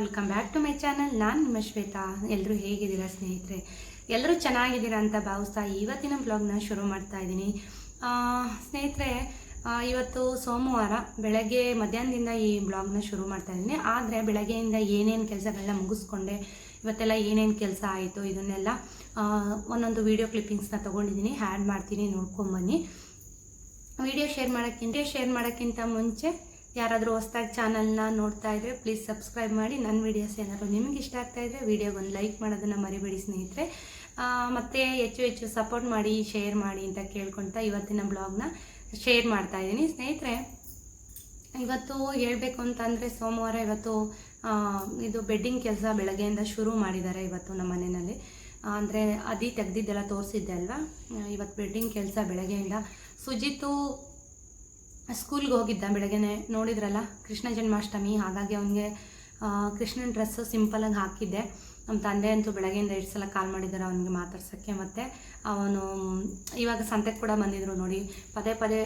Welcome back to my channel ನಾನು ನಿಮ್ಮ ಶ್ವೇತಾ. ಎಲ್ಲರೂ ಹೇಗಿದ್ದೀರಾ ಸ್ನೇಹಿತರೆ? ಎಲ್ಲರೂ ಚೆನ್ನಾಗಿದ್ದೀರಾ ಅಂತ ಭಾವಿಸ್ತಾ ಇವತ್ತಿನ ಬ್ಲಾಗ್ನ ಶುರು ಮಾಡ್ತಾ ಇದ್ದೀನಿ. ಸ್ನೇಹಿತರೆ ಇವತ್ತು ಸೋಮವಾರ ಬೆಳಗ್ಗೆ ಮಧ್ಯಾಹ್ನದಿಂದ ಈ ಬ್ಲಾಗ್ನ ಶುರು ಮಾಡ್ತಾ ಇದ್ದೀನಿ. ಆದರೆ ಬೆಳಗ್ಗೆಯಿಂದ ಏನೇನು ಕೆಲಸಗಳನ್ನ ಮುಗಿಸ್ಕೊಂಡೆ, ಇವತ್ತೆಲ್ಲ ಏನೇನು ಕೆಲಸ ಆಯಿತು ಇದನ್ನೆಲ್ಲ ಒಂದೊಂದು ವೀಡಿಯೋ ಕ್ಲಿಪ್ಪಿಂಗ್ಸ್ನ ತೊಗೊಂಡಿದ್ದೀನಿ. ಹ್ಯಾಡ್ ಮಾಡ್ತೀನಿ ನೋಡ್ಕೊಂಬನ್ನಿ ವಿಡಿಯೋ ಶೇರ್ ಮಾಡೋಕ್ಕಿಂತ ಶೇರ್ ಮಾಡೋಕ್ಕಿಂತ ಮುಂಚೆ ಯಾರಾದರೂ ಹೊಸ್ದಾಗಿ ಚಾನಲ್ನ ನೋಡ್ತಾ ಇದ್ರೆ ಪ್ಲೀಸ್ ಸಬ್ಸ್ಕ್ರೈಬ್ ಮಾಡಿ. ನನ್ನ ವೀಡಿಯೋಸ್ ಏನಾದರೂ ನಿಮಗೆ ಇಷ್ಟ ಆಗ್ತಾ ವೀಡಿಯೋಗೆ ಒಂದು ಲೈಕ್ ಮಾಡೋದನ್ನು ಮರಿಬೇಡಿ ಸ್ನೇಹಿತರೆ. ಮತ್ತು ಹೆಚ್ಚು ಹೆಚ್ಚು ಸಪೋರ್ಟ್ ಮಾಡಿ ಶೇರ್ ಮಾಡಿ ಅಂತ ಕೇಳ್ಕೊಳ್ತಾ ಇವತ್ತಿನ ಬ್ಲಾಗ್ನ ಶೇರ್ ಮಾಡ್ತಾ ಇದ್ದೀನಿ ಸ್ನೇಹಿತರೆ. ಇವತ್ತು ಹೇಳಬೇಕು ಅಂತಂದರೆ ಸೋಮವಾರ ಇವತ್ತು ಇದು ಬೆಡ್ಡಿಂಗ್ ಕೆಲಸ ಬೆಳಗ್ಗೆಯಿಂದ ಶುರು ಮಾಡಿದ್ದಾರೆ ಇವತ್ತು ನಮ್ಮ ಮನೆಯಲ್ಲಿ. ಅಂದರೆ ಅದಿ ತೆಗೆದಿದ್ದೆಲ್ಲ ತೋರಿಸಿದ್ದೆ ಅಲ್ವಾ? ಇವತ್ತು ಬೆಡ್ಡಿಂಗ್ ಕೆಲಸ ಬೆಳಗ್ಗೆಯಿಂದ. ಸುಜಿತು ಸ್ಕೂಲ್ಗೆ ಹೋಗಿದ್ದ ಬೆಳಗ್ಗೆ ನೋಡಿದ್ರಲ್ಲ, ಕೃಷ್ಣ ಜನ್ಮಾಷ್ಟಮಿ, ಹಾಗಾಗಿ ಅವನಿಗೆ ಕೃಷ್ಣನ ಡ್ರೆಸ್ಸು ಸಿಂಪಲಾಗಿ ಹಾಕಿದ್ದೆ. ನಮ್ಮ ತಂದೆ ಅಂತೂ ಬೆಳಗ್ಗೆಯಿಂದ ಎರಡು ಸಲ ಕಾಲ್ ಮಾಡಿದ್ದಾರೆ ಅವನಿಗೆ ಮಾತಾಡ್ಸೋಕ್ಕೆ. ಮತ್ತು ಅವನು, ಇವಾಗ ಸಂತೆಗೆ ಕೂಡ ಬಂದಿದ್ರು ನೋಡಿ. ಪದೇ ಪದೇ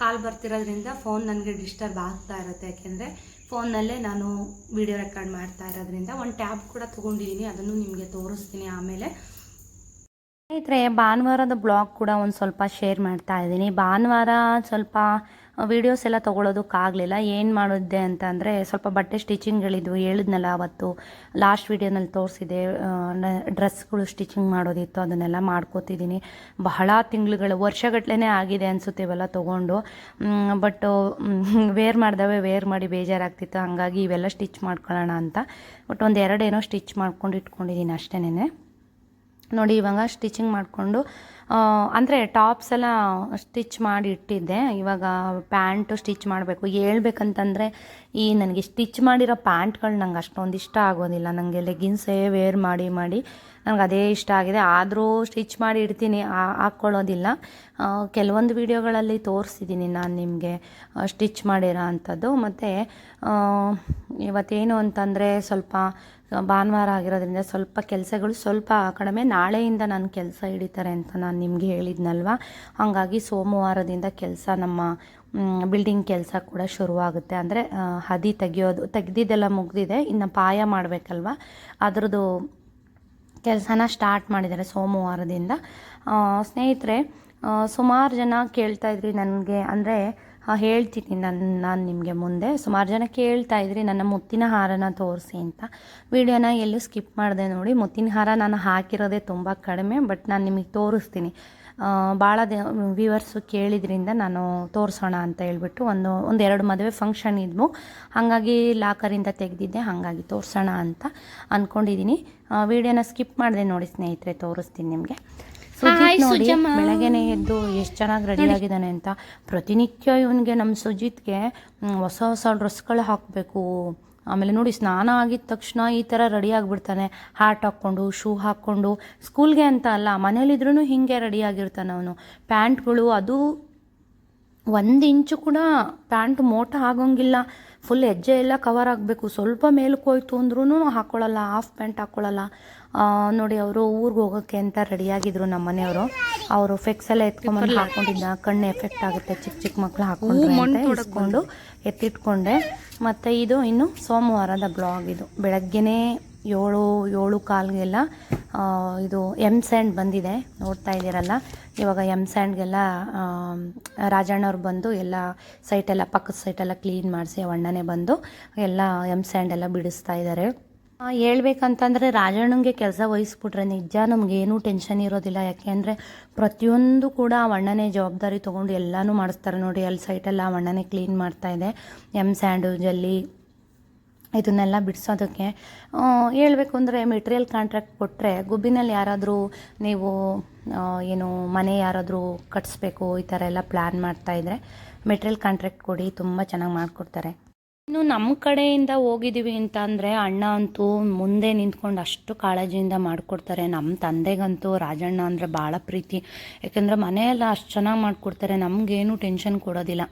ಕಾಲ್ ಬರ್ತಿರೋದ್ರಿಂದ ಫೋನ್ ನನಗೆ ಡಿಸ್ಟರ್ಬ್ ಆಗ್ತಾ ಇರುತ್ತೆ. ಯಾಕೆಂದರೆ ಫೋನ್ನಲ್ಲೇ ನಾನು ವಿಡಿಯೋ ರೆಕಾರ್ಡ್ ಮಾಡ್ತಾ ಇರೋದ್ರಿಂದ ಒಂದು ಟ್ಯಾಬ್ ಕೂಡ ತೊಗೊಂಡಿದ್ದೀನಿ ಅದನ್ನು ನಿಮಗೆ ತೋರಿಸ್ತೀನಿ ಆಮೇಲೆ. ಸ್ನೇಹಿತರೆ, ಭಾನುವಾರದ ಬ್ಲಾಗ್ ಕೂಡ ಒಂದು ಸ್ವಲ್ಪ ಶೇರ್ ಮಾಡ್ತಾ ಇದ್ದೀನಿ. ಭಾನುವಾರ ಸ್ವಲ್ಪ ವೀಡಿಯೋಸ್ ಎಲ್ಲ ತೊಗೊಳೋದಕ್ಕಾಗಲಿಲ್ಲ ಏನು ಮಾಡಿದ್ದೆ ಅಂತಂದರೆ ಸ್ವಲ್ಪ ಬಟ್ಟೆ ಸ್ಟಿಚಿಂಗ್ಗಳಿದ್ವು ಹೇಳಿದ್ನಲ್ಲ ಅವತ್ತು. ಲಾಸ್ಟ್ ವೀಡಿಯೋನಲ್ಲಿ ತೋರಿಸಿದೆ. ಡ್ರೆಸ್ಗಳು ಸ್ಟಿಚಿಂಗ್ ಮಾಡೋದಿತ್ತು. ಅದನ್ನೆಲ್ಲ ಮಾಡ್ಕೋತಿದ್ದೀನಿ. ಬಹಳ ತಿಂಗಳುಗಳು ವರ್ಷಗಟ್ಲೆ ಆಗಿದೆ ಅನಿಸುತ್ತೆ ಇವೆಲ್ಲ ತೊಗೊಂಡು. ಬಟ್ ವೇರ್ ಮಾಡಿದವೆ ವೇರ್ ಮಾಡಿ ಬೇಜಾರಾಗ್ತಿತ್ತು. ಹಾಗಾಗಿ ಇವೆಲ್ಲ ಸ್ಟಿಚ್ ಮಾಡ್ಕೊಳ್ಳೋಣ ಅಂತ. ಬಟ್ ಒಂದು ಎರಡೇನೋ ಸ್ಟಿಚ್ ಮಾಡ್ಕೊಂಡು ಇಟ್ಕೊಂಡಿದ್ದೀನಿ ಅಷ್ಟೇನೆ ನೋಡಿ, ಇವಾಗ ಸ್ಟಿಚಿಂಗ್ ಮಾಡಿಕೊಂಡು ಅಂದರೆ ಟಾಪ್ಸ್ ಎಲ್ಲ ಸ್ಟಿಚ್ ಮಾಡಿ ಇಟ್ಟಿದ್ದೆ. ಇವಾಗ ಪ್ಯಾಂಟು ಸ್ಟಿಚ್ ಮಾಡಬೇಕು. ಹೇಳ್ಬೇಕಂತಂದರೆ, ಈ ನನಗೆ ಸ್ಟಿಚ್ ಮಾಡಿರೋ ಪ್ಯಾಂಟ್ಗಳು ನಂಗೆ ಅಷ್ಟೊಂದು ಇಷ್ಟ ಆಗೋದಿಲ್ಲ. ನನಗೆ ಲೆಗಿನ್ಸೇ ವೇರ್ ಮಾಡಿ ಮಾಡಿ ನನಗೆ ಅದೇ ಇಷ್ಟ ಆಗಿದೆ. ಆದರೂ ಸ್ಟಿಚ್ ಮಾಡಿ ಇಡ್ತೀನಿ ಹಾಕ್ಕೊಳ್ಳೋದಿಲ್ಲ ಕೆಲವೊಂದು ವೀಡಿಯೋಗಳಲ್ಲಿ ತೋರಿಸಿದ್ದೀನಿ ನಾನು ನಿಮಗೆ ಸ್ಟಿಚ್ ಮಾಡಿರೋ ಅಂಥದ್ದು. ಮತ್ತು ಇವತ್ತೇನು ಅಂತಂದರೆ ಸ್ವಲ್ಪ ಭಾನುವಾರ ಆಗಿರೋದ್ರಿಂದ ಸ್ವಲ್ಪ ಕೆಲಸಗಳು ಸ್ವಲ್ಪ ಕಡಿಮೆ ನಾಳೆಯಿಂದ ನಾನು ಕೆಲಸ ಹಿಡಿತಾರೆ ಅಂತ ನಾನು ನಿಮಗೆ ಹೇಳಿದ್ನಲ್ವ? ಹಾಗಾಗಿ ಸೋಮವಾರದಿಂದ ಕೆಲಸ ನಮ್ಮ ಬಿಲ್ಡಿಂಗ್ ಕೆಲಸ ಕೂಡ ಶುರುವಾಗುತ್ತೆ. ಅಂದರೆ ಹದಿ ತೆಗಿಯೋದು, ತೆಗ್ದಿದ್ದೆಲ್ಲ ಮುಗ್ದಿದೆ. ಇನ್ನು ಪಾಯ ಮಾಡಬೇಕಲ್ವ? ಅದರದ್ದು ಕೆಲಸನ ಸ್ಟಾರ್ಟ್ ಮಾಡಿದ್ದಾರೆ ಸೋಮವಾರದಿಂದ. ಸ್ನೇಹಿತರೆ ಸುಮಾರು ಜನ ಕೇಳ್ತಾಯಿದ್ರಿ ನನಗೆ. ಅಂದರೆ ಹೇಳ್ತೀನಿ ನನ್ನ ನಾನು ನಿಮಗೆ ಮುಂದೆ. ಸುಮಾರು ಜನ ಕೇಳ್ತಾ ಇದ್ರಿ, ನನ್ನ ಮುತ್ತಿನ ಹಾರನ ತೋರಿಸಿ ಅಂತ. ವಿಡಿಯೋನ ಎಲ್ಲೂ ಸ್ಕಿಪ್ ಮಾಡಿದೆ ನೋಡಿ. ಮುತ್ತಿನ ಹಾರ ನಾನು ಹಾಕಿರೋದೇ ತುಂಬ ಕಡಿಮೆ, ಬಟ್ ನಾನು ನಿಮಗೆ ತೋರಿಸ್ತೀನಿ. ಭಾಳ ವ್ಯೂವರ್ಸು ಕೇಳಿದ್ರಿಂದ ನಾನು ತೋರಿಸೋಣ ಅಂತ ಹೇಳ್ಬಿಟ್ಟು ಒಂದು ಒಂದು ಎರಡು ಮದುವೆ ಫಂಕ್ಷನ್ ಇದ್ವು. ಹಾಗಾಗಿ ಲಾಕರಿಂದ ತೆಗೆದಿದ್ದೆ, ಹಾಗಾಗಿ ತೋರಿಸೋಣ ಅಂತ ಅಂದ್ಕೊಂಡಿದ್ದೀನಿ ವಿಡಿಯೋನ ಸ್ಕಿಪ್ ಮಾಡಿದೆ ನೋಡಿ ಸ್ನೇಹಿತರೆ, ತೋರಿಸ್ತೀನಿ ನಿಮಗೆ. ಸುಜಿತ್ ನೋಡಿ ಬೆಳಗ್ಗೆನೆ ಎದ್ದು ಎಷ್ಟು ಚೆನ್ನಾಗಿ ರೆಡಿ ಆಗಿದ್ದಾನೆ ಅಂತ ಪ್ರತಿನಿತ್ಯ ಇವನಿಗೆ ನಮ್ಮ ಸುಜಿತ್ಗೆ ಹೊಸ ಹೊಸ ಡ್ರೆಸ್ಗಳು ಹಾಕಬೇಕು. ಆಮೇಲೆ ನೋಡಿ ಸ್ನಾನ ಆಗಿದ ತಕ್ಷಣ ಈ ಥರ ರೆಡಿ ಆಗಿಬಿಡ್ತಾನೆ. ಹ್ಯಾಟ್ ಹಾಕ್ಕೊಂಡು ಶೂ ಹಾಕ್ಕೊಂಡು. ಸ್ಕೂಲ್ಗೆ ಅಂತ ಅಲ್ಲ ಮನೇಲಿದ್ರೂ ಹಿಂಗೆ ರೆಡಿ ಆಗಿರ್ತಾನೆ ಅವನು. ಪ್ಯಾಂಟ್ಗಳು ಅದು ಒಂದು ಇಂಚು ಕೂಡ ಪ್ಯಾಂಟ್ ಮೋಟ ಆಗೋಂಗಿಲ್ಲ. ಫುಲ್ ಹೆಜ್ಜೆ ಎಲ್ಲ ಕವರ್ ಆಗಬೇಕು. ಸ್ವಲ್ಪ ಮೇಲಕ್ಕೆ ಹೋಯ್ತು ಅಂದ್ರೂ ಹಾಕ್ಕೊಳ್ಳಲ್ಲ ಹಾಫ್ ಪ್ಯಾಂಟ್ ಹಾಕ್ಕೊಳ್ಳಲ್ಲ ನೋಡಿ ಅವರು ಊರಿಗೆ ಹೋಗೋಕ್ಕೆ ಅಂತ ರೆಡಿಯಾಗಿದ್ರು ನಮ್ಮ ಮನೆಯವರು. ಅವರು ಫೆಕ್ಸ್ ಎಲ್ಲ ಎತ್ಕೊಂಡ್ಬಂದು ಹಾಕೊಂಡಿದ್ದ ಕಣ್ಣು ಎಫೆಕ್ಟ್ ಆಗುತ್ತೆ. ಚಿಕ್ಕ ಚಿಕ್ಕ ಮಕ್ಕಳು ಹಾಕೊಂಡು ಅಂತ ಇಸ್ಕೊಂಡು ಎತ್ತಿಟ್ಕೊಂಡೆ. ಮತ್ತು ಇದು ಇನ್ನು ಸೋಮವಾರದ ಬ್ಲಾಗ್ ಇದು. ಬೆಳಗ್ಗೆನೇ ಏಳು ಏಳು ಕಾಲ್ಗೆಲ್ಲ ಇದು ಎಂ ಸ್ಯಾಂಡ್ ಬಂದಿದೆ. ನೋಡ್ತಾ ಇದ್ದೀರಲ್ಲ? ಇವಾಗ ಎಂ ಸ್ಯಾಂಡ್ಗೆಲ್ಲ ರಾಜಣ್ಣವ್ರು ಬಂದು ಎಲ್ಲ ಸೈಟೆಲ್ಲ ಪಕ್ಕದ ಸೈಟೆಲ್ಲ ಕ್ಲೀನ್ ಮಾಡಿಸಿ ಅವಣ್ಣನೇ ಬಂದು ಎಲ್ಲ ಎಂ ಸ್ಯಾಂಡ್ ಎಲ್ಲ ಬಿಡಿಸ್ತಾ ಇದ್ದಾರೆ ಹೇಳ್ಬೇಕಂತಂದರೆ ರಾಜಣ್ಣಂಗೆ ಕೆಲಸ ವಹಿಸ್ಬಿಟ್ರೆ ನಿಜ ನಮಗೇನೂ ಟೆನ್ಷನ್ ಇರೋದಿಲ್ಲ. ಯಾಕೆಂದ್ರೆ ಪ್ರತಿಯೊಂದು ಕೂಡ ಆ ಜವಾಬ್ದಾರಿ ತಗೊಂಡು ಎಲ್ಲನೂ ಮಾಡಿಸ್ತಾರೆ ನೋಡಿ. ಅಲ್ಲಿ ಸೈಟೆಲ್ಲ ಆ ಅಣ್ಣನೇ ಕ್ಲೀನ್ ಮಾಡ್ತಾ ಇದೆ. ಎಂ ಸ್ಯಾಂಡು ಜಲ್ಲಿ ಇದನ್ನೆಲ್ಲ ಬಿಡಿಸೋದಕ್ಕೆ ಹೇಳಬೇಕು ಅಂದರೆ ಮೆಟೀರಿಯಲ್ ಕಾಂಟ್ರಾಕ್ಟ್ ಕೊಟ್ಟರೆ ಗುಬ್ಬಿನಲ್ಲಿ ಯಾರಾದರೂ ನೀವು ಏನು ಮನೆ ಯಾರಾದರೂ ಕಟ್ಟಿಸ್ಬೇಕು ಈ ಥರ ಎಲ್ಲ ಪ್ಲ್ಯಾನ್ ಮಾಡ್ತಾಯಿದ್ರೆ ಮೆಟೀರಿಯಲ್ ಕಾಂಟ್ರಾಕ್ಟ್ ಕೊಡಿ, ತುಂಬ ಚೆನ್ನಾಗಿ ಮಾಡಿಕೊಡ್ತಾರೆ. ಇನ್ನು ನಮ್ಮ ಕಡೆಯಿಂದ ಹೋಗಿದ್ದೀವಿ ಅಂತ ಅಂದರೆ ಅಣ್ಣ ಅಂತೂ ಮುಂದೆ ನಿಂತ್ಕೊಂಡು ಅಷ್ಟು ಕಾಳಜಿಯಿಂದ ಮಾಡಿಕೊಡ್ತಾರೆ. ನಮ್ಮ ತಂದೆಗಂತೂ ರಾಜಣ್ಣ ಅಂದರೆ ಭಾಳ ಪ್ರೀತಿ. ಯಾಕಂದರೆ ಮನೆಯೆಲ್ಲ ಅಷ್ಟು ಚೆನ್ನಾಗಿ ಮಾಡಿಕೊಡ್ತಾರೆ. ನಮಗೇನು ಟೆನ್ಷನ್ ಕೊಡೋದಿಲ್ಲ.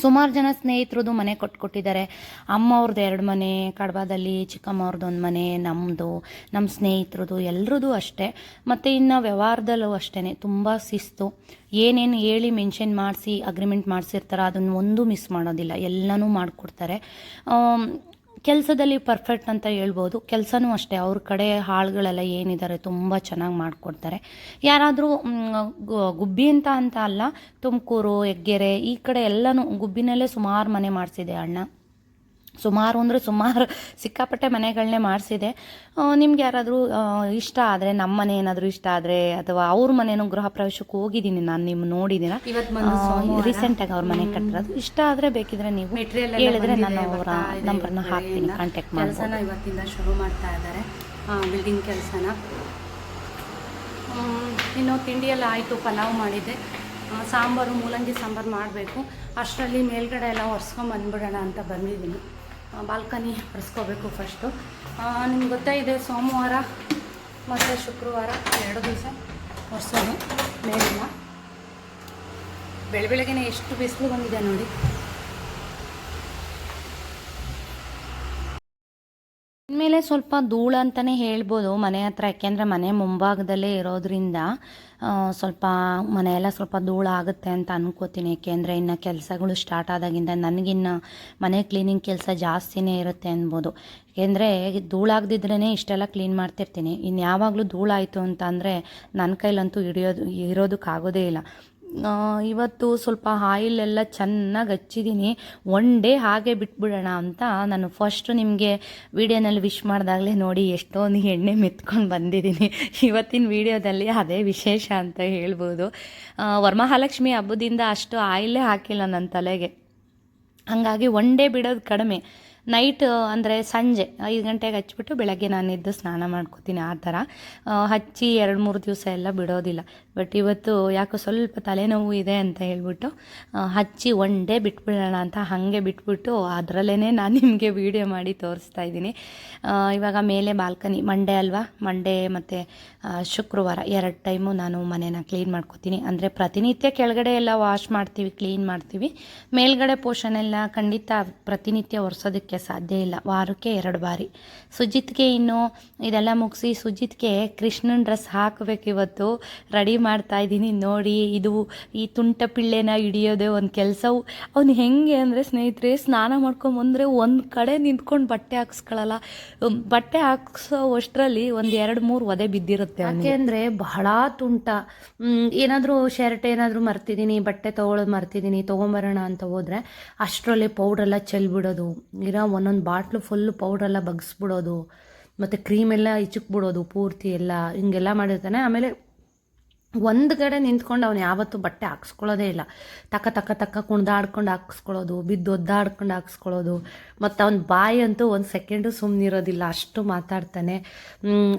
ಸುಮಾರು ಜನ ಸ್ನೇಹಿತರದು ಮನೆ ಕೊಟ್ಕೊಟ್ಟಿದ್ದಾರೆ. ಅಮ್ಮ ಅವ್ರದ್ದು ಎರಡು ಮನೆ, ಕಡಬಾದಲ್ಲಿ ಚಿಕ್ಕಮ್ಮ ಅವ್ರದ್ದು ಒಂದು ಮನೆ ನಮ್ಮದು ನಮ್ಮ ಸ್ನೇಹಿತರದು ಎಲ್ಲರದು ಅಷ್ಟೇ. ಮತ್ತು ಇನ್ನು ವ್ಯವಹಾರದಲ್ಲೂ ಅಷ್ಟೇ ತುಂಬ ಶಿಸ್ತು. ಏನೇನು ಹೇಳಿ ಮೆನ್ಷನ್ ಮಾಡಿಸಿ ಅಗ್ರಿಮೆಂಟ್ ಮಾಡಿಸಿರ್ತಾರೋ, ಅದನ್ನು ಒಂದು ಮಿಸ್ ಮಾಡೋದಿಲ್ಲ. ಎಲ್ಲನೂ ಮಾಡಿಕೊಡ್ತಾರೆ. ಕೆಲಸದಲ್ಲಿ ಪರ್ಫೆಕ್ಟ್ ಅಂತ ಹೇಳ್ಬೋದು. ಕೆಲಸನೂ ಅಷ್ಟೇ. ಅವ್ರ ಕಡೆ ಹಾಳುಗಳೆಲ್ಲ ಏನಿದ್ದಾರೆ ತುಂಬ ಚೆನ್ನಾಗಿ ಮಾಡಿಕೊಡ್ತಾರೆ. ಯಾರಾದರೂ ಗುಬ್ಬಿ ಅಂತ ಅಂತ ಅಲ್ಲ, ತುಮಕೂರು ಹೆಗ್ಗೆರೆ ಈ ಕಡೆ ಎಲ್ಲನೂ ಗುಬ್ಬಿನಲ್ಲೇ ಸುಮಾರು ಮನೆ ಮಾಡಿಸಿದೆ ಅಣ್ಣ. ಸುಮಾರು ಅಂದರೆ ಸುಮಾರು ಸಿಕ್ಕಾಪಟ್ಟೆ ಮನೆಗಳನ್ನೇ ಮಾಡಿಸಿದೆ. ನಿಮ್ಗೆ ಯಾರಾದರೂ ಇಷ್ಟ ಆದರೆ ನಮ್ಮ ಮನೆ ಏನಾದರೂ ಇಷ್ಟ ಆದರೆ ಅಥವಾ ಅವ್ರ ಮನೇನೂ ಗೃಹ ಪ್ರವೇಶಕ್ಕೆ ಹೋಗಿದ್ದೀನಿ ನಾನು ನಿಮ್ಮ ನೋಡಿದ್ದೀನ. ರೀಸೆಂಟಾಗಿ ಅವ್ರ ಮನೆ ಕಟ್ಟಿರೋದು ಇಷ್ಟ ಆದರೆ ಬೇಕಿದ್ರೆ ನೀವು ಹೇಳಿದ್ರೆ ನಾನು ಅವರ ನಂಬರ್ನ ಹಾಕ್ತೀನಿ ಕಾಂಟ್ಯಾಕ್ಟ್ ಮಾಡಿ ಕೆಲಸನ ಇವತ್ತಿಂದ ಶುರು ಮಾಡ್ತಾ ಇದ್ದಾರೆ. ಬಿಲ್ಡಿಂಗ್ ಕೆಲಸನ. ಇನ್ನು ತಿಂಡಿಯೆಲ್ಲ ಆಯಿತು ಪಲಾವ್ ಮಾಡಿದ್ದೆ. ಸಾಂಬಾರು ಮೂಲಂಗಿ ಸಾಂಬಾರು ಮಾಡಬೇಕು. ಅಷ್ಟರಲ್ಲಿ ಮೇಲ್ಗಡೆ ಎಲ್ಲ ಒರೆಸ್ಕೊಂಬಂದ್ಬಿಡೋಣ ಅಂತ ಬಂದಿದ್ದೀನಿ. ಬಾಲ್ಕನಿ ಒರೆಸ್ಕೋಬೇಕು ಫಸ್ಟು ನಿಮ್ಗೆ ಗೊತ್ತಾ ಇದೆ, ಸೋಮವಾರ ಮತ್ತು ಶುಕ್ರವಾರ ಎರಡು ದಿವಸ ಒರೆಸೋದು ಮೇಲಿಲ್ಲ. ಬೆಳೆ ಬೆಳಗ್ಗೆನೆ ಎಷ್ಟು ಬಿಸಿಲು ಬಂದಿದೆ ನೋಡಿ. ಮೇಲೆ ಸ್ವಲ್ಪ ಧೂಳು ಅಂತಲೇ ಹೇಳ್ಬೋದು ಮನೆ ಹತ್ರ, ಯಾಕೆಂದರೆ ಮನೆ ಮುಂಭಾಗದಲ್ಲೇ ಇರೋದ್ರಿಂದ ಸ್ವಲ್ಪ ಮನೆಯೆಲ್ಲ ಸ್ವಲ್ಪ ಧೂಳು ಆಗುತ್ತೆ ಅಂತ ಅನ್ಕೋತೀನಿ. ಯಾಕೆಂದರೆ ಇನ್ನು ಕೆಲಸಗಳು ಸ್ಟಾರ್ಟ್ ಆದಾಗಿಂದ ನನಗಿನ್ನು ಮನೆ ಕ್ಲೀನಿಂಗ್ ಕೆಲಸ ಜಾಸ್ತಿನೇ ಇರುತ್ತೆ ಅನ್ಬೋದು. ಏಕೆಂದರೆ ಧೂಳಾಗದಿದ್ರೇ ಇಷ್ಟೆಲ್ಲ ಕ್ಲೀನ್ ಮಾಡ್ತಿರ್ತೀನಿ. ಇನ್ನು ಯಾವಾಗಲೂ ಧೂಳಾಯಿತು ಅಂತ ಅಂದರೆ ನನ್ನ ಕೈಲಂತೂ ಹಿಡಿಯೋದು, ಇರೋದಕ್ಕಾಗೋದೇ ಇಲ್ಲ. ಇವತ್ತು ಸ್ವಲ್ಪ ಆಯಿಲ್ ಎಲ್ಲ ಚೆನ್ನಾಗಿ ಹಚ್ಚಿದ್ದೀನಿ ಒನ್ ಡೇ ಹಾಗೆ ಬಿಟ್ಬಿಡೋಣ ಅಂತ ನಾನು ಫಸ್ಟು ನಿಮಗೆ ವಿಡಿಯೋನಲ್ಲಿ ವಿಶ್ ಮಾಡಿದಾಗಲೇ ನೋಡಿ ಎಷ್ಟೊಂದು ಎಣ್ಣೆ ಮೆತ್ಕೊಂಡು ಬಂದಿದ್ದೀನಿ ಇವತ್ತಿನ ವಿಡಿಯೋದಲ್ಲಿ ಅದೇ ವಿಶೇಷ ಅಂತ ಹೇಳ್ಬೋದು. ವರಮಹಾಲಕ್ಷ್ಮಿ ಹಬ್ಬದಿಂದ ಅಷ್ಟು ಆಯಿಲೇ ಹಾಕಿಲ್ಲ ನನ್ನ ತಲೆಗೆ. ಹಾಗಾಗಿ ಒನ್ ಡೇ ಬಿಡೋದು ಕಡಿಮೆ. ನೈಟ್ ಅಂದರೆ ಸಂಜೆ, ಐದು ಗಂಟೆಗೆ ಹಚ್ಚಿಬಿಟ್ಟು ಬೆಳಗ್ಗೆ ನಾನು ಎದ್ದು ಸ್ನಾನ ಮಾಡ್ಕೋತೀನಿ ಆ ಥರ. ಹಚ್ಚಿ ಎರಡು ಮೂರು ದಿವಸ ಎಲ್ಲ ಬಿಡೋದಿಲ್ಲ. ಬಟ್ ಇವತ್ತು ಯಾಕೋ ಸ್ವಲ್ಪ ತಲೆನೋವು ಇದೆ ಅಂತ ಹೇಳ್ಬಿಟ್ಟು ಹಚ್ಚಿ ಒನ್ ಡೇ ಬಿಟ್ಬಿಡೋಣ ಅಂತ ಹಾಗೆ ಬಿಟ್ಬಿಟ್ಟು ಅದರಲ್ಲೇ ನಾನು ನಿಮಗೆ ವೀಡಿಯೋ ಮಾಡಿ ತೋರಿಸ್ತಾ ಇದ್ದೀನಿ. ಇವಾಗ ಮೇಲೆ ಬಾಲ್ಕನಿ ಮಂಡೇ ಅಲ್ವಾ? ಮಂಡೇ ಮತ್ತು ಶುಕ್ರವಾರ ಎರಡು ಟೈಮು ನಾನು ಮನೇನ ಕ್ಲೀನ್ ಮಾಡ್ಕೋತೀನಿ. ಅಂದರೆ ಪ್ರತಿನಿತ್ಯ ಕೆಳಗಡೆ ಎಲ್ಲ ವಾಶ್ ಮಾಡ್ತೀವಿ, ಕ್ಲೀನ್ ಮಾಡ್ತೀವಿ. ಮೇಲ್ಗಡೆ ಪೋರ್ಷನ್ ಎಲ್ಲ ಖಂಡಿತ ಪ್ರತಿನಿತ್ಯ ಒರೆಸೋದಕ್ಕೆ ಸಾಧ್ಯ ಇಲ್ಲ. ವಾರಕ್ಕೆ ಎರಡು ಬಾರಿ. ಸುಜಿತ್ಗೆ ಇನ್ನು ಇದೆಲ್ಲ ಮುಗಿಸಿ ಸುಜಿತ್ಗೆ ಕೃಷ್ಣನ ಡ್ರೆಸ್ ಹಾಕಬೇಕು ಇವತ್ತು. ರೆಡಿ ಮಾಡ್ತಾ ಇದ್ದೀನಿ. ನೋಡಿ, ಇದು ಈ ತುಂಟ ಪಿಳ್ಳೆನ ಹಿಡಿಯೋದೇ ಒಂದು ಕೆಲಸವು. ಅವನು ಹೆಂಗೆ ಅಂದರೆ, ಸ್ನೇಹಿತರೆ, ಸ್ನಾನ ಮಾಡ್ಕೊಂಬಂದರೆ ಒಂದು ಕಡೆ ನಿಂತ್ಕೊಂಡು ಬಟ್ಟೆ ಹಾಕ್ಸ್ಕೊಳ್ಳಲ್ಲ ಬಟ್ಟೆ ಹಾಕ್ಸೋ ಅಷ್ಟರಲ್ಲಿ ಒಂದು ಎರಡು ಮೂರು ಒದೆ ಬಿದ್ದಿರುತ್ತೆ. ಯಾಕೆ ಅಂದರೆ ಬಹಳ ತುಂಟ. ಏನಾದರೂ ಶರ್ಟ್ ಏನಾದರೂ ಮರ್ತಿದ್ದೀನಿ ಬಟ್ಟೆ ತೊಗೊಳೋದು ಮರ್ತಿದ್ದೀನಿ ತೊಗೊಂಬರೋಣ ಅಂತ ಹೋದರೆ ಅಷ್ಟರಲ್ಲಿ ಪೌಡ್ರೆಲ್ಲ ಚೆಲ್ಬಿಡೋದು. ಇರೋ ಒಂದೊಂದು ಬಾಟ್ಲು ಫುಲ್ಲು ಪೌಡ್ರೆಲ್ಲ ಬಗ್ಸ್ಬಿಡೋದು. ಮತ್ತು ಕ್ರೀಮೆಲ್ಲ ಇಚ್ಚಕ್ಬಿಡೋದು ಪೂರ್ತಿ ಎಲ್ಲ. ಹಿಂಗೆಲ್ಲ ಮಾಡಿರ್ತಾನೆ. ಆಮೇಲೆ ಒಂದು ಕಡೆ ನಿಂತ್ಕೊಂಡು ಅವ್ನು ಯಾವತ್ತೂ ಬಟ್ಟೆ ಹಾಕ್ಸ್ಕೊಳ್ಳೋದೇ ಇಲ್ಲ. ತಕ್ಕ ತಕ್ಕ ತಕ್ಕ ಕುಣ್ದಾಡ್ಕೊಂಡು ಹಾಕ್ಸ್ಕೊಳ್ಳೋದು, ಬಿದ್ದು ಒದ್ದಾಡ್ಕೊಂಡು ಹಾಕ್ಸ್ಕೊಳ್ಳೋದು. ಮತ್ತು ಅವ್ನ ಬಾಯಿ ಅಂತೂ ಒಂದು ಸೆಕೆಂಡು ಸುಮ್ಮನಿರೋದಿಲ್ಲ ಅಷ್ಟು ಮಾತಾಡ್ತಾನೆ.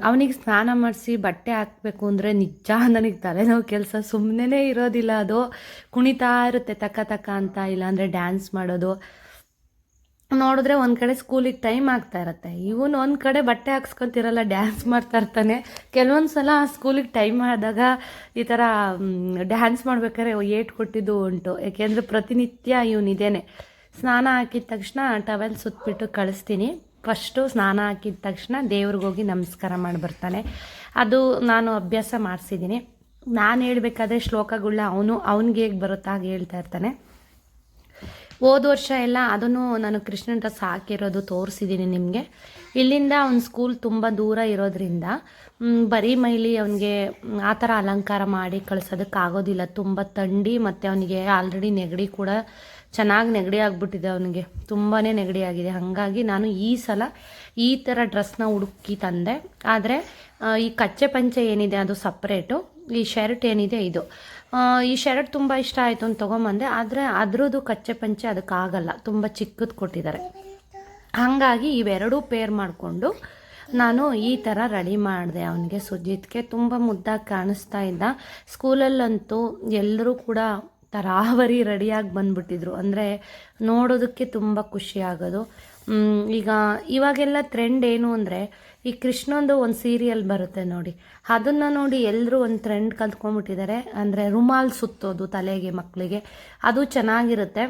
ಅವನಿಗೆ ಸ್ನಾನ ಮಾಡಿಸಿ ಬಟ್ಟೆ ಹಾಕಬೇಕು ಅಂದರೆ ನಿಜ ನನಗೆ ತಲೆನೋವು ಕೆಲಸ ಸುಮ್ಮನೆ ಇರೋದಿಲ್ಲ ಅದು. ಕುಣಿತಾ ಇರುತ್ತೆ ತಕ್ಕ ತಕ್ಕ ಅಂತ, ಇಲ್ಲಾಂದರೆ ಡ್ಯಾನ್ಸ್ ಮಾಡೋದು. ನೋಡಿದ್ರೆ ಒಂದು ಕಡೆ ಸ್ಕೂಲಿಗೆ ಟೈಮ್ ಆಗ್ತಾ ಇರುತ್ತೆ. ಇವನು ಒಂದು ಕಡೆ ಬಟ್ಟೆ ಹಾಕ್ಸ್ಕೊತಿರಲ್ಲ ಡ್ಯಾನ್ಸ್ ಮಾಡ್ತಾ ಇರ್ತಾನೆ. ಕೆಲವೊಂದು ಸಲ ಸ್ಕೂಲಿಗೆ ಟೈಮ್ ಆದಾಗ ಈ ಥರ ಡ್ಯಾನ್ಸ್ ಮಾಡ್ಬೇಕಾದ್ರೆ ಏಟ್ ಕೊಟ್ಟಿದ್ದು ಉಂಟು. ಯಾಕೆಂದರೆ ಪ್ರತಿನಿತ್ಯ ಇವನ್ ಇದೇನೆ. ಸ್ನಾನ ಹಾಕಿದ ತಕ್ಷಣ ಟವೆಲ್ ಸುತ್ತಬಿಟ್ಟು ಕಳಿಸ್ತೀನಿ. ಫಸ್ಟು ಸ್ನಾನ ಹಾಕಿದ ತಕ್ಷಣ ದೇವ್ರಿಗೆ ಹೋಗಿ ನಮಸ್ಕಾರ ಮಾಡಿ ಬರ್ತಾನೆ. ಅದು ನಾನು ಅಭ್ಯಾಸ ಮಾಡಿಸಿದ್ದೀನಿ ನಾನು ಹೇಳ್ಬೇಕಾದ್ರೆ ಶ್ಲೋಕಗಳನ್ನ ಅವನು, ಅವ್ನಿಗೆ ಹೇಗೆ ಬರುತ್ತಾ ಹಾಗೆ ಹೇಳ್ತಾ ಇರ್ತಾನೆ. ಹೋದ ವರ್ಷ ಎಲ್ಲ ಅದನ್ನು ನಾನು ಕೃಷ್ಣನ್ ಡ್ರೆಸ್ ಹಾಕಿರೋದು ತೋರಿಸಿದ್ದೀನಿ ನಿಮಗೆ. ಇಲ್ಲಿಂದ ಅವ್ನ ಸ್ಕೂಲ್ ತುಂಬ ದೂರ ಇರೋದ್ರಿಂದ ಬರೀ ಮೈಲಿ ಅವನಿಗೆ ಆ ಥರ ಅಲಂಕಾರ ಮಾಡಿ ಕಳ್ಸೋದಕ್ಕಾಗೋದಿಲ್ಲ ತುಂಬ ತಂಡಿ ಮತ್ತು ಅವನಿಗೆ ಆಲ್ರೆಡಿ ನೆಗಡಿ ಕೂಡ ಚೆನ್ನಾಗಿ ನೆಗಡಿ ಆಗಿಬಿಟ್ಟಿದೆ ಅವನಿಗೆ. ತುಂಬಾ ನೆಗಡಿ ಆಗಿದೆ. ಹಾಗಾಗಿ ನಾನು ಈ ಸಲ ಈ ಥರ ಡ್ರೆಸ್ನ ಹುಡುಕಿ ತಂದೆ. ಆದರೆ ಈ ಕಚ್ಚೆ ಪಂಚೆ ಏನಿದೆ ಅದು ಸಪ್ರೇಟು ಈ ಶರ್ಟ್ ಏನಿದೆ ಇದು. ಈ ಶರ್ಟ್ ತುಂಬ ಇಷ್ಟ ಆಯಿತು ಅಂತ ತೊಗೊಂಬಂದೆ. ಆದರೆ ಅದರದ್ದು ಕಚ್ಚೆ ಪಂಚೆ ಅದಕ್ಕಾಗಲ್ಲ. ತುಂಬ ಚಿಕ್ಕದು ಕೊಟ್ಟಿದ್ದಾರೆ. ಹಾಗಾಗಿ ಇವೆರಡೂ ಪೇರ್ ಮಾಡಿಕೊಂಡು ನಾನು ಈ ಥರ ರೆಡಿ ಮಾಡಿದೆ ಅವನಿಗೆ ಸುಜಿತ್ಗೆ. ತುಂಬ ಮುದ್ದಾಗಿ ಕಾಣಿಸ್ತಾ ಇದ್ದ. ಸ್ಕೂಲಲ್ಲಂತೂ ಎಲ್ಲರೂ ಕೂಡ ತರಾವರಿ ರೆಡಿಯಾಗಿ ಬಂದ್ಬಿಟ್ಟಿದ್ರು. ಅಂದರೆ ನೋಡೋದಕ್ಕೆ ತುಂಬ ಖುಷಿ ಆಗೋದು. ಈಗ ಇವಾಗೆಲ್ಲ ಟ್ರೆಂಡ್ ಏನು ಅಂದರೆ ಈ ಕೃಷ್ಣಂದು ಒಂದು ಸೀರಿಯಲ್ ಬರುತ್ತೆ ನೋಡಿ. ಅದನ್ನು ನೋಡಿ ಎಲ್ಲರೂ ಒಂದು ಟ್ರೆಂಡ್ ಕಲ್ತ್ಕೊಂಡ್ಬಿಟ್ಟಿದ್ದಾರೆ. ಅಂದರೆ ರುಮಾಲ್ ಸುತ್ತೋದು ತಲೆಗೆ ಮಕ್ಕಳಿಗೆ ಅದು ಚೆನ್ನಾಗಿರುತ್ತೆ.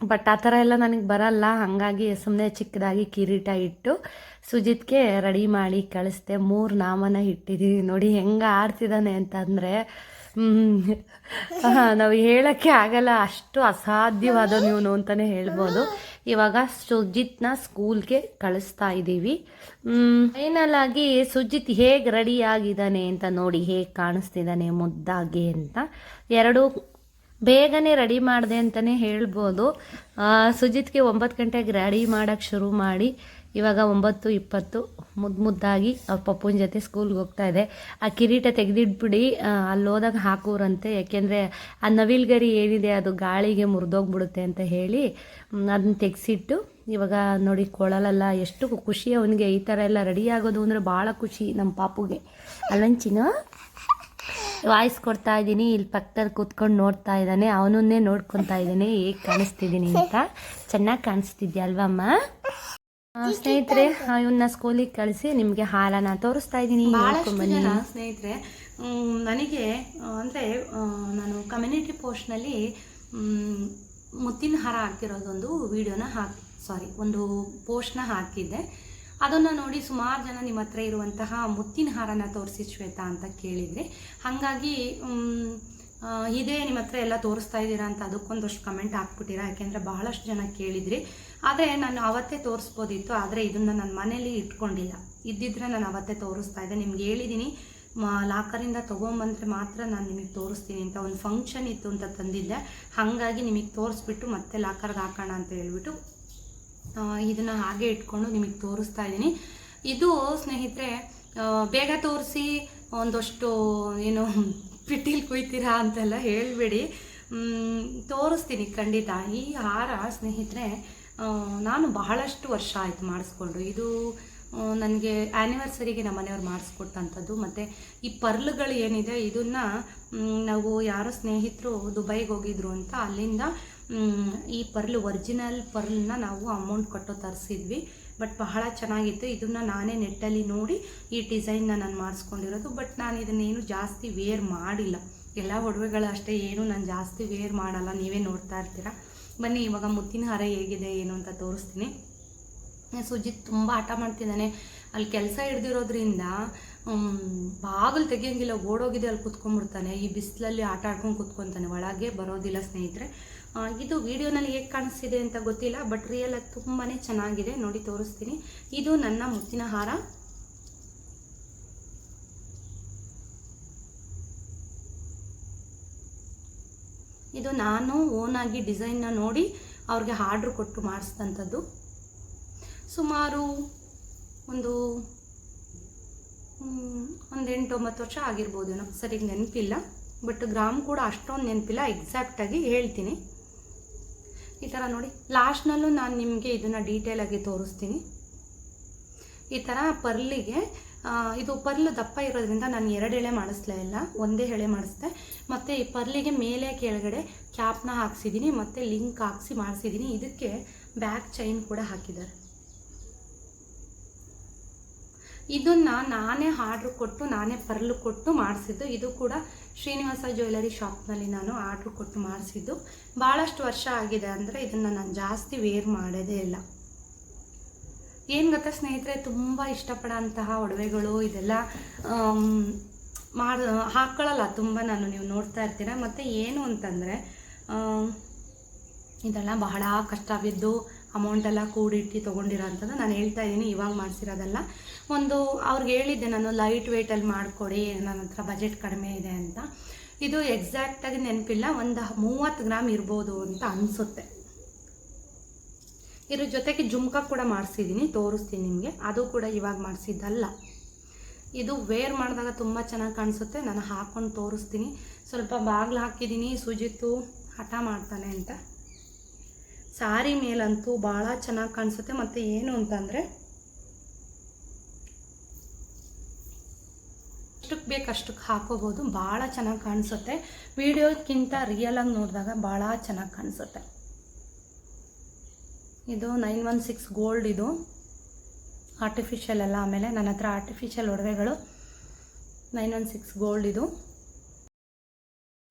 ಬಟ್ ಆ ಥರ ಎಲ್ಲ ನನಗೆ ಬರಲ್ಲ. ಹಾಗಾಗಿ ಸುಮ್ಮನೆ ಚಿಕ್ಕದಾಗಿ ಕಿರೀಟ ಇಟ್ಟು ಸುಜಿತ್ಗೆ ರೆಡಿ ಮಾಡಿ ಕಳಿಸ್ದೆ. ಮೂರು ನಾಮನ ಇಟ್ಟಿದ್ದೀವಿ ನೋಡಿ. ಹೆಂಗೆ ಆಡ್ತಿದ್ದಾನೆ ಅಂತಂದರೆ ನಾವು ಹೇಳೋಕ್ಕೆ ಆಗಲ್ಲ. ಅಷ್ಟು ಅಸಾಧ್ಯವಾದ ನೀವು ಅಂತಲೇ ಹೇಳ್ಬೋದು. ಇವಾಗ ಸುಜಿತ್ನ ಸ್ಕೂಲ್ಗೆ ಕಳಿಸ್ತಾ ಇದ್ದೀವಿ ಫೈನಲ್ ಆಗಿ ಸುಜಿತ್ ಹೇಗೆ ರೆಡಿ ಆಗಿದ್ದಾನೆ ಅಂತ ನೋಡಿ ಹೇಗೆ ಕಾಣಿಸ್ತಿದ್ದಾನೆ ಮುದ್ದಾಗಿ ಅಂತ. ಎರಡು ಬೇಗನೆ ರೆಡಿ ಮಾಡಿದೆ ಅಂತಲೇ ಹೇಳ್ಬೋದು. ಸುಜಿತ್ಗೆ ಒಂಬತ್ತು ಗಂಟೆಗೆ ರೆಡಿ ಮಾಡೋಕ್ಕೆ ಶುರು ಮಾಡಿ. ಇವಾಗ ಒಂಬತ್ತು, ಇಪ್ಪತ್ತು ಮುದ್ದು ಮುದ್ದಾಗಿ ಅವ್ರ ಪಪ್ಪನ ಜೊತೆ ಸ್ಕೂಲ್ಗೆ ಹೋಗ್ತಾ ಇದೆ. ಆ ಕಿರೀಟ ತೆಗೆದಿಟ್ಬಿಡಿ ಅಲ್ಲಿ ಹೋದಾಗ ಹಾಕೋರಂತೆ. ಯಾಕೆಂದರೆ ಆ ನವಿಲ್ಗರಿ ಏನಿದೆ, ಅದು ಗಾಳಿಗೆ ಮುರಿದೋಗ್ಬಿಡುತ್ತೆ ಅಂತ ಹೇಳಿ ಅದನ್ನ ತೆಗೆಸಿಟ್ಟು ಇವಾಗ ನೋಡಿ ಕೊಳಲಲ್ಲ, ಎಷ್ಟು ಖುಷಿ ಅವನಿಗೆ. ಈ ಥರ ಎಲ್ಲ ರೆಡಿ ಆಗೋದು ಅಂದರೆ ಭಾಳ ಖುಷಿ ನಮ್ಮ ಪಾಪುಗೆ. ಅಲ್ಲಂಚಿನ ವಾಯ್ಸ್ ಕೊಡ್ತಾ ಇದ್ದೀನಿ, ಇಲ್ಲಿ ಪಕ್ಕದಲ್ಲಿ ಕೂತ್ಕೊಂಡು ನೋಡ್ತಾ ಇದ್ದಾನೆ. ಅವನನ್ನೇ ನೋಡ್ಕೊತಾ ಇದ್ದಾನೆ. ಹೇಗೆ ಕಾಣಿಸ್ತಿದ್ದೀನಿ ಅಂತ. ಚೆನ್ನಾಗಿ ಕಾಣಿಸ್ತಿದ್ಯಾ ಅಲ್ವಮ್ಮ? ಸ್ನೇಹಿತರೆ ಇವನ್ನ ಸ್ಕೂಲಿಗೆ ಕಳಿಸಿ ನಿಮಗೆ ಹಾಲನ ತೋರಿಸ್ತಾ ಇದ್ದೀನಿ ಸ್ನೇಹಿತರೆ ನನಗೆ ಅಂದರೆ ನಾನು ಕಮ್ಯುನಿಟಿ ಪೋಸ್ಟ್ನಲ್ಲಿ ಮುತ್ತಿನ ಹಾರ ಹಾಕಿರೋದೊಂದು ವಿಡಿಯೋನ ಹಾಕಿ ಸಾರಿ ಒಂದು ಪೋಸ್ಟ್ನ ಹಾಕಿದ್ದೆ. ಅದನ್ನು ನೋಡಿ ಸುಮಾರು ಜನ ನಿಮ್ಮ ಹತ್ರ ಇರುವಂತಹ ಮುತ್ತಿನ ಹಾರನ ತೋರಿಸಿ ಶ್ವೇತಾ ಅಂತ ಕೇಳಿದ್ರಿ ಹಾಗಾಗಿ ಇದೇ, ನಿಮ್ಮ ಹತ್ರ ಎಲ್ಲ ತೋರಿಸ್ತಾ ಇದ್ದೀರಾ ಅಂತ ಅದಕ್ಕೊಂದಷ್ಟು ಕಮೆಂಟ್ ಹಾಕ್ಬಿಟ್ಟಿರಾ? ಯಾಕೆಂದರೆ ಬಹಳಷ್ಟು ಜನ ಕೇಳಿದ್ರಿ. ಆದರೆ ನಾನು ಅವತ್ತೇ ತೋರಿಸ್ಬೋದಿತ್ತು, ಆದರೆ ಇದನ್ನು ನನ್ನ ಮನೇಲಿ ಇಟ್ಕೊಂಡಿಲ್ಲ. ಇದ್ದಿದ್ರೆ ನಾನು ಅವತ್ತೇ ತೋರಿಸ್ತಾ ಇದ್ದೆ. ನಿಮ್ಗೆ ಹೇಳಿದ್ದೀನಿ ಲಾಕರಿಂದ ತೊಗೊಂಬಂದ್ರೆ ಮಾತ್ರ ನಾನು ನಿಮಗೆ ತೋರಿಸ್ತೀನಿ ಅಂತ ಒಂದು ಫಂಕ್ಷನ್ ಇತ್ತು ಅಂತ ತಂದಿದ್ದೆ. ಹಾಗಾಗಿ ನಿಮಗೆ ತೋರಿಸ್ಬಿಟ್ಟು ಮತ್ತೆ ಲಾಕರ್ಗೆ ಹಾಕೋಣ ಅಂತ ಹೇಳ್ಬಿಟ್ಟು ಇದನ್ನ ಹಾಗೆ ಇಟ್ಕೊಂಡು ನಿಮಗೆ ತೋರಿಸ್ತಾ ಇದ್ದೀನಿ. ಇದು ಸ್ನೇಹಿತರೆ ಬೇಗ ತೋರಿಸಿ, ಒಂದಷ್ಟು, ಏನು ಪಿಟೀಲ್ ಕುಯ್ತೀರಾ ಅಂತೆಲ್ಲ ಹೇಳಬೇಡಿ. ತೋರಿಸ್ತೀನಿ ಖಂಡಿತ. ಈ ಹಾರ ಸ್ನೇಹಿತರೆ ನಾನು ಬಹಳಷ್ಟು ವರ್ಷ ಆಯಿತು ಮಾಡಿಸ್ಕೊಂಡು. ಇದು ನನಗೆ ಆ್ಯನಿವರ್ಸರಿಗೆ ನಮ್ಮ ಮನೆಯವ್ರು ಮಾಡಿಸ್ಕೊಟ್ಟಂಥದ್ದು. ಮತ್ತು ಈ ಪರ್ಲ್ಗಳು ಏನಿದೆ, ಇದನ್ನು ನಾವು ಯಾರೋ ಸ್ನೇಹಿತರು ದುಬೈಗೆ ಹೋಗಿದ್ರು ಅಂತ ಅಲ್ಲಿಂದ ಈ ಪರ್ಲ್ ಒರಿಜಿನಲ್ ಪರ್ಲನ್ನ ನಾವು ಅಮೌಂಟ್ ಕೊಟ್ಟು ತರಿಸಿದ್ವಿ. ಬಟ್ ಬಹಳ ಚೆನ್ನಾಗಿತ್ತು. ಇದನ್ನು ನಾನೇ ನೆಟ್ಟಲ್ಲಿ ನೋಡಿ ಈ ಡಿಸೈನ್ನ ನಾನು ಮಾಡಿಸ್ಕೊಂಡಿರೋದು. ಬಟ್ ನಾನು ಇದನ್ನೇನು ಜಾಸ್ತಿ ವೇರ್ ಮಾಡಿಲ್ಲ. ಎಲ್ಲ ಒಡವೆಗಳು ಅಷ್ಟೇ, ಏನು ನಾನು ಜಾಸ್ತಿ ವೇರ್ ಮಾಡಲ್ಲ. ನೀವೇ ನೋಡ್ತಾ ಇರ್ತೀರ? ಬನ್ನಿ, ಇವಾಗ ಮುತ್ತಿನ ಹಾರ ಹೇಗಿದೆ, ಏನು ಅಂತ ತೋರಿಸ್ತೀನಿ. ಸುಜಿತ್ ತುಂಬ ಆಟ ಮಾಡ್ತಿದ್ದಾನೆ. ಅಲ್ಲಿ ಕೆಲಸ ಹಿಡ್ದಿರೋದ್ರಿಂದ ಬಾಗಿಲು ತೆಗಿಯೋಂಗಿಲ್ಲ, ಓಡೋಗಿದೆ ಅಲ್ಲಿ ಕುತ್ಕೊಂಡ್ಬಿಡ್ತಾನೆ. ಈ ಬಿಸಿಲಲ್ಲಿ ಆಟ ಆಡ್ಕೊಂಡು ಕುತ್ಕೊತಾನೆ. ಒಳಗೆ ಬರೋದಿಲ್ಲ ಸ್ನೇಹಿತರೆ. ಇದು ವಿಡಿಯೋನಲ್ಲಿ ಹೇಗೆ ಕಾಣಿಸ್ತಿದೆ ಅಂತ ಗೊತ್ತಿಲ್ಲ, ಬಟ್ ರಿಯಲ್ ಆಗಿ ತುಂಬಾ ಚೆನ್ನಾಗಿದೆ. ನೋಡಿ, ತೋರಿಸ್ತೀನಿ. ಇದು ನನ್ನ ಮುತ್ತಿನ ಹಾರ. ಇದು ನಾನು ಓನಾಗಿ ಡಿಸೈನ್ನ ನೋಡಿ ಅವ್ರಿಗೆ ಆರ್ಡ್ರ್ ಕೊಟ್ಟು ಮಾಡಿಸಿದಂಥದ್ದು. ಸುಮಾರು ಒಂದು ಒಂದು ಎಂಟು ಒಂಬತ್ತು ವರ್ಷ ಆಗಿರ್ಬೋದೇನೋ ಸರಿಗೆ ನೆನಪಿಲ್ಲ. ಬಟ್ ಗ್ರಾಮ್ ಕೂಡ ಅಷ್ಟೊಂದು ನೆನಪಿಲ್ಲ. ಎಕ್ಸಾಕ್ಟಾಗಿ ಹೇಳ್ತೀನಿ. ಈ ಥರ ನೋಡಿ. ಲಾಸ್ಟ್ನಲ್ಲೂ ನಾನು ನಿಮಗೆ ಇದನ್ನು ಡೀಟೇಲಾಗಿ ತೋರಿಸ್ತೀನಿ. ಈ ಥರ ಪರ್ಲಿಗೆ ಇದು ಪರ್ಲು ದಪ್ಪ ಇರೋದ್ರಿಂದ ನಾನು ಎರಡು ಎಳೆ ಮಾಡಿಸ್ಲೇ ಇಲ್ಲ. ಒಂದೇ ಎಳೆ ಮಾಡಿಸ್ದೆ. ಮತ್ತು ಈ ಪರ್ಲಿಗೆ ಮೇಲೆ ಕೆಳಗಡೆ ಕ್ಯಾಪ್ನ ಹಾಕ್ಸಿದ್ದೀನಿ ಮತ್ತು ಲಿಂಕ್ ಹಾಕ್ಸಿ ಮಾಡಿಸಿದ್ದೀನಿ ಇದಕ್ಕೆ ಬ್ಯಾಕ್ ಚೈನ್ ಕೂಡ ಹಾಕಿದ್ದಾರೆ. ಇದನ್ನ ನಾನೇ ಆರ್ಡ್ರ್ ಕೊಟ್ಟು, ನಾನೇ ಪರ್ಲು ಕೊಟ್ಟು ಮಾಡಿಸಿದ್ದು. ಇದು ಕೂಡ ಶ್ರೀನಿವಾಸ ಜ್ಯುವೆಲರಿ ಶಾಪ್ನಲ್ಲಿ ನಾನು ಆರ್ಡ್ರ್ ಕೊಟ್ಟು ಮಾಡಿಸಿದ್ದು. ಭಾಳಷ್ಟು ವರ್ಷ ಆಗಿದೆ ಅಂದರೆ ಇದನ್ನು ನಾನು ಜಾಸ್ತಿ ವೇರ್ ಮಾಡೋದೇ ಇಲ್ಲ. ಏನು ಗೊತ್ತಾ ಸ್ನೇಹಿತರೆ, ತುಂಬ ಇಷ್ಟಪಡೋಂತಹ ಒಡವೆಗಳು ಇದೆಲ್ಲ ಮಾಡಿ ಹಾಕ್ಕೊಳ್ಳಲ್ಲ ತುಂಬ ನಾನು, ನೀವು ನೋಡ್ತಾ ಇರ್ತೀರ. ಮತ್ತು ಏನು ಅಂತಂದರೆ ಇದೆಲ್ಲ ಬಹಳ ಕಷ್ಟ ಬಿದ್ದು ಅಮೌಂಟೆಲ್ಲ ಕೂಡಿಟ್ಟು ತೊಗೊಂಡಿರೋ ಅಂಥದ್ದು ನಾನು ಹೇಳ್ತಾ ಇದ್ದೀನಿ. ಇವಾಗ ಮಾಡಿಸಿರೋದಲ್ಲ. ಒಂದು ಅವ್ರಿಗೆ ಹೇಳಿದ್ದೆ ನಾನು ಲೈಟ್ ವೆಯ್ಟಲ್ಲಿ ಮಾಡಿಕೊಡಿ, ನನ್ನ ಹತ್ರ ಬಜೆಟ್ ಕಡಿಮೆ ಇದೆ ಅಂತ. ಇದು ಎಕ್ಸಾಕ್ಟಾಗಿ ನೆನಪಿಲ್ಲ, ಒಂದು ಮೂವತ್ತು ಗ್ರಾಮ್ ಇರ್ಬೋದು ಅಂತ ಅನಿಸುತ್ತೆ. ಇದ್ರ ಜೊತೆಗೆ ಜುಮ್ಕ ಕೂಡ ಮಾಡಿಸಿದ್ದೀನಿ ತೋರಿಸ್ತೀನಿ ನಿಮಗೆ. ಅದು ಕೂಡ ಇವಾಗ ಮಾಡಿಸಿದ್ದಲ್ಲ. ಇದು ವೇರ್ ಮಾಡಿದಾಗ ತುಂಬ ಚೆನ್ನಾಗಿ ಕಾಣಿಸುತ್ತೆ, ನಾನು ಹಾಕ್ಕೊಂಡು ತೋರಿಸ್ತೀನಿ. ಸ್ವಲ್ಪ ಬಾಗಿಲು ಹಾಕಿದ್ದೀನಿ ಸುಜಿತ್ತು, ಹಠ ಮಾಡ್ತಾನೆ ಅಂತ. ಸಾರಿ ಮೇಲಂತೂ ಭಾಳ ಚೆನ್ನಾಗಿ ಕಾಣಿಸುತ್ತೆ, ಮತ್ತು ಏನು ಅಂತಂದರೆ ಎಷ್ಟಕ್ಕೆ ಬೇಕು ಅಷ್ಟಕ್ಕೆ ಹಾಕೋಬೋದು. ಭಾಳ ಚೆನ್ನಾಗಿ ಕಾಣಿಸುತ್ತೆ. ವಿಡಿಯೋಕ್ಕಿಂತ ರಿಯಲಾಗಿ ನೋಡಿದಾಗ ಭಾಳ ಚೆನ್ನಾಗಿ ಕಾಣಿಸುತ್ತೆ. ಇದು ನೈನ್ ಒನ್ ಸಿಕ್ಸ್ ಗೋಲ್ಡ್ ಇದು. ಆರ್ಟಿಫಿಷಿಯಲ್ ಎಲ್ಲ ಆಮೇಲೆ ನನ್ನ ಹತ್ರ ಆರ್ಟಿಫಿಷಿಯಲ್ ಒಡವೆಗಳು. ನೈನ್ ಒನ್ ಸಿಕ್ಸ್ ಗೋಲ್ಡ್ ಇದು.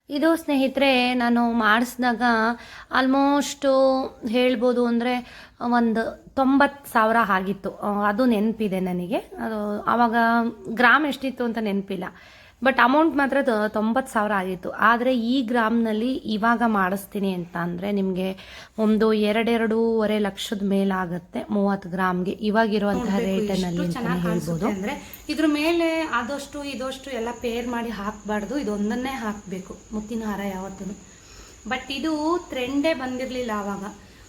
ಇದು ಸ್ನೇಹಿತರೆ, ನಾನು ಮಾಡಿಸಿದಾಗ ಆಲ್ಮೋಸ್ಟು ಹೇಳ್ಬೋದು ಅಂದರೆ ಒಂದು ತೊಂಬತ್ತು ಸಾವಿರ ಆಗಿತ್ತು. ಅದು ನೆನಪಿದೆ ನನಗೆ. ಅದು ಆವಾಗ ಗ್ರಾಮ್ ಎಷ್ಟಿತ್ತು ಅಂತ ನೆನಪಿಲ್ಲ. ಬಟ್ ಅಮೌಂಟ್ ಮಾತ್ರ ತೊಂಬತ್ತು ಸಾವಿರ ಆಗಿತ್ತು. ಆದರೆ ಈ ಗ್ರಾಮ್ನಲ್ಲಿ ಇವಾಗ ಮಾಡಿಸ್ತೀನಿ ಅಂತ ಅಂದರೆ ನಿಮಗೆ ಒಂದು ಎರಡೆರಡೂವರೆ ಲಕ್ಷದ ಮೇಲಾಗುತ್ತೆ ಮೂವತ್ತು ಗ್ರಾಮ್ಗೆ. ಇವಾಗಿರುವಂತಹ ರೇಟಿನಲ್ಲಿ ಹೇಳ್ಬೋದು. ಅಂದರೆ ಅಂದ್ರೆ ಇದ್ರ ಮೇಲೆ ಆದಷ್ಟು ಇದಷ್ಟು ಎಲ್ಲ ಪೇರ್ ಮಾಡಿ ಹಾಕಬಾರ್ದು. ಇದೊಂದನ್ನೇ ಹಾಕಬೇಕು. ಮುತ್ತಿನ ಹಾರ ಯಾವತ್ತೂ ಬಟ್ ಇದು ಟ್ರೆಂಡೇ ಬಂದಿರಲಿಲ್ಲ ಆವಾಗ.